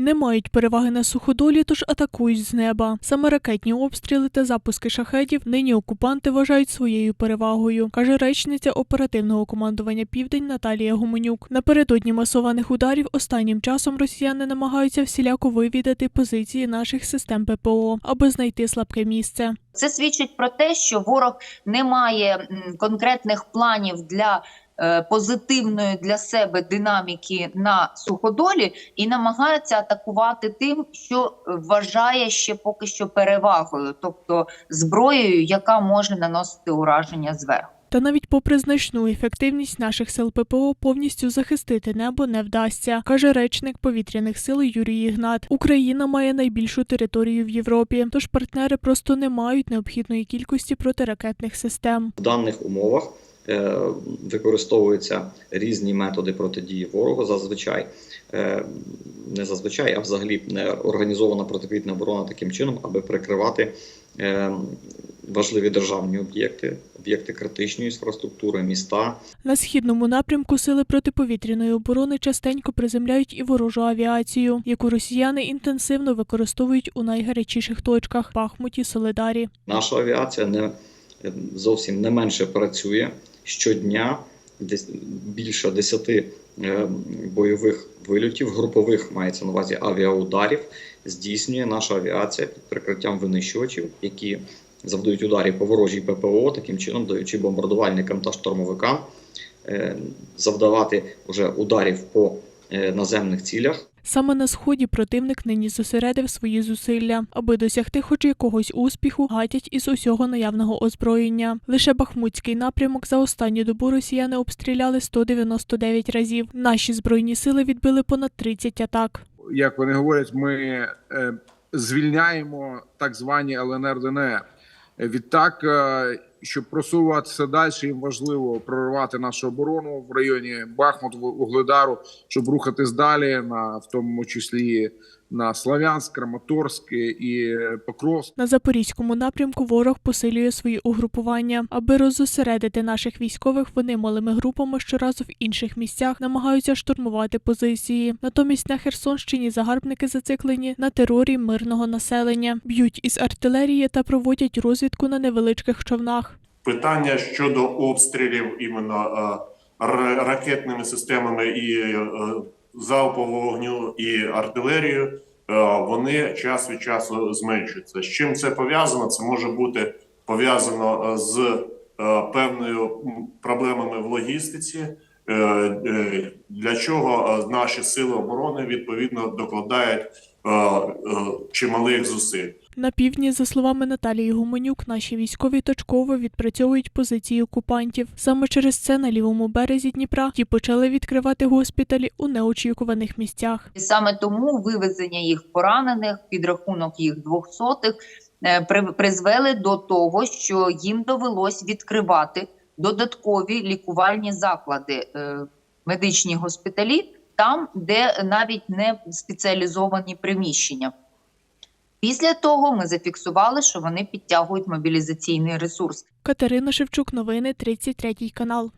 Не мають переваги на суходолі, тож атакують з неба. Саме ракетні обстріли та запуски шахедів нині окупанти вважають своєю перевагою, каже речниця оперативного командування Південь Наталія Гуменюк. Напередодні масованих ударів останнім часом росіяни намагаються всіляко вивідати позиції наших систем ППО, аби знайти слабке місце. Це свідчить про те, що ворог не має конкретних планів для позитивної для себе динаміки на суходолі і намагається атакувати тим, що вважає ще поки що перевагою, тобто зброєю, яка може наносити ураження зверху. Та навіть попри значну ефективність наших сил ППО повністю захистити небо не вдасться, каже речник повітряних сил Юрій Ігнат. Україна має найбільшу територію в Європі, тож партнери просто не мають необхідної кількості протиракетних систем. В даних умовах е, використовуються різні методи протидії ворогу. Зазвичай е, не зазвичай, а взагалі не організована протиповітряна оборона таким чином, аби прикривати е, важливі державні об'єкти, об'єкти критичної інфраструктури, міста. На східному напрямку сили протиповітряної оборони частенько приземляють і ворожу авіацію, яку росіяни інтенсивно використовують у найгарячіших точках Бахмуті, Соледарі. Наша авіація не зовсім не менше працює щодня. Десь більше 10 е, бойових вильотів, групових мається на увазі авіаударів. Здійснює наша авіація під прикриттям винищувачів, які завдають ударів по ворожій ППО, таким чином даючи бомбардувальникам та штурмовикам е, завдавати уже ударів по наземних цілях. Саме на сході противник нині зосередив свої зусилля, аби досягти хоч якогось успіху, гатять із усього наявного озброєння. Лише Бахмутський напрямок за останню добу росіяни обстріляли 199 разів. Наші збройні сили відбили понад 30 атак. як вони говорять, ми е, звільняємо так звані ЛНР ДНР. Відтак, е, щоб просуватися далі, їм важливо прорвати нашу оборону в районі Бахмут, Угледару, щоб рухатись далі, на в тому числі на Славянськ, Краматорськ і Покровськ. На запорізькому напрямку ворог посилює свої угрупування. Аби роззосередити наших військових, вони малими групами щоразу в інших місцях намагаються штурмувати позиції. Натомість на Херсонщині загарбники зациклені на терорі мирного населення, б'ють із артилерії та проводять розвідку на невеличких човнах. питання щодо обстрілів іменно е, ракетними системами і е, залпового вогню і артилерією, е, вони час від часу зменшуються. З чим це пов'язано? Це може бути пов'язано е, з е, певною проблемами в логістиці. Для чого наші сили оборони відповідно докладають чималих зусиль. На півдні, за словами Наталії Гуменюк, наші військові точково відпрацьовують позиції окупантів. Саме через це на лівому березі Дніпра ті почали відкривати госпіталі у неочікуваних місцях. І саме тому вивезення їх поранених, підрахунок їх двохсотих е, призвели до того, що їм довелось відкривати додаткові лікувальні заклади, е, медичні госпіталі, там, де навіть не спеціалізовані приміщення. Після того ми зафіксували, що вони підтягують мобілізаційний ресурс. Катерина Шевчук, новини 33 канал.